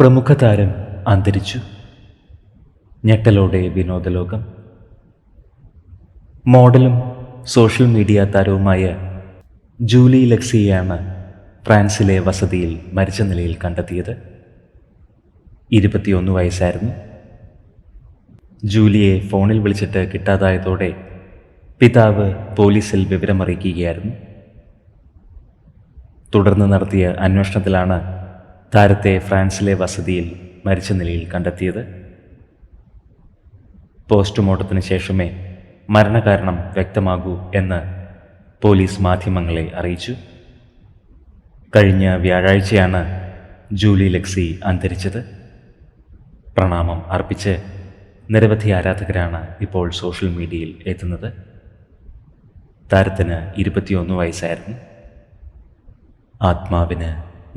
പ്രമുഖ താരം അന്തരിച്ചു. ഞെട്ടലോടെ വിനോദലോകം. മോഡലും സോഷ്യൽ മീഡിയ താരവുമായ ജൂലി ലക്സിയെയാണ് ഫ്രാൻസിലെ വസതിയിൽ മരിച്ച നിലയിൽ കണ്ടെത്തിയത്. ഇരുപത്തിയൊന്ന് വയസ്സായിരുന്നു. ജൂലിയെ ഫോണിൽ വിളിച്ചിട്ട് കിട്ടാതായതോടെ പിതാവ് പോലീസിൽ വിവരമറിയിക്കുകയായിരുന്നു. തുടർന്ന് നടത്തിയ അന്വേഷണത്തിലാണ് താരത്തെ ഫ്രാൻസിലെ വസതിയിൽ മരിച്ച നിലയിൽ കണ്ടെത്തിയത്. പോസ്റ്റ്മോർട്ടത്തിന് ശേഷമേ മരണകാരണം വ്യക്തമാകൂ എന്ന് പോലീസ് മാധ്യമങ്ങളെ അറിയിച്ചു. കഴിഞ്ഞ വ്യാഴാഴ്ചയാണ് ജൂലി ലക്സി അന്തരിച്ചത്. പ്രണാമം അർപ്പിച്ച് നിരവധി ആരാധകരാണ് ഇപ്പോൾ സോഷ്യൽ മീഡിയയിൽ എത്തുന്നത്. താരത്തിന് ഇരുപത്തിയൊന്ന് വയസ്സായിരുന്നു. ആത്മാവിന്